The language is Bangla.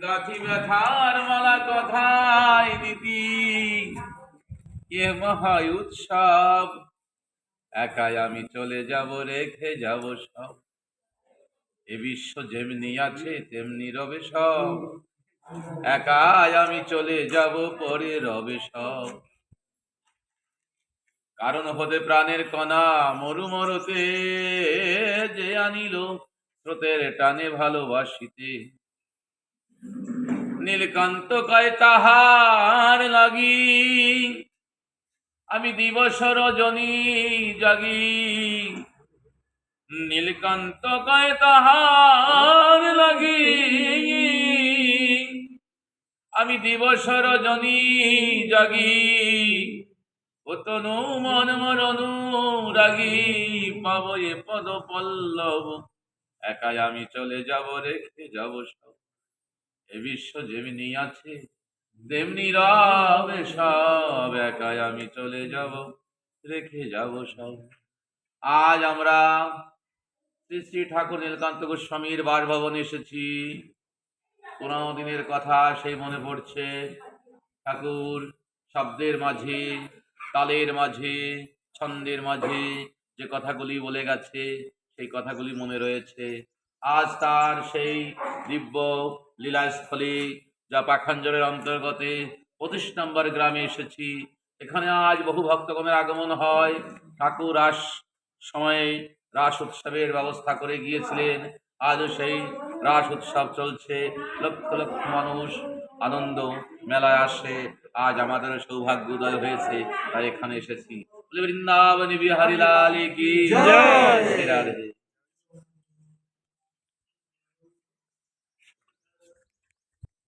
গাথি ব্যথার মালা কথায় নীতি এ মহা উৎসব, একাই আমি চলে যাব, রেখে যাব সব। এ বিশ্ব যেমনি আছে, তেমনি রবে সব। একাই আমি চলে যাব, পরে রবে সব। কারণ হতে প্রাণের কণা, মরু মরতে যে আনিল, স্রোতের টানে ভালোবাসিতে। নীলকান্ত কয়, তাহার লাগি আমি দিবস রজনী জাগি। নীলকান্ত কয়, তাহার লাগি আমি দিবস রজনী জাগি। ও তনু মন মরনু রাগি, পাব এ পদ পল্লব, একাই আমি চলে যাব, রেখে যাব সব। এ বিশ্ব যেমনি আছে, তেমনি রবে সব একাই আমি চলে যাব, রেখে যাব সব। আজ আমরা শ্রী শ্রী ঠাকুর নীলকান্ত গোস্বামীর বাসভবনে এসেছি। পুরানো দিনের কথা সেই মনে পড়ছে। ঠাকুর শব্দের মাঝে, তালের মাঝে, ছন্দের মাঝে যে কথাগুলি বলে গেছে, সেই কথাগুলি মনে রয়েছে। আজ তার সেই দিব্য লীলাস্থলী যা পাখাঞ্জলের অন্তর্গতে পঁচিশ নম্বর গ্রামে এসেছি। এখানে আজ বহু ভক্তগণের আগমন হয়। ঠাকুর রাস সময়ে রাস উৎসবের ব্যবস্থা করে গিয়েছিলেন। আজও সেই রাস উৎসব চলছে। লক্ষ লক্ষ মানুষ আনন্দ মেলায় আসে। আজ আমাদের সৌভাগ্য উদয় হয়েছে তাই এখানে এসেছি। বৃন্দাবনী বিহারী লাল কি?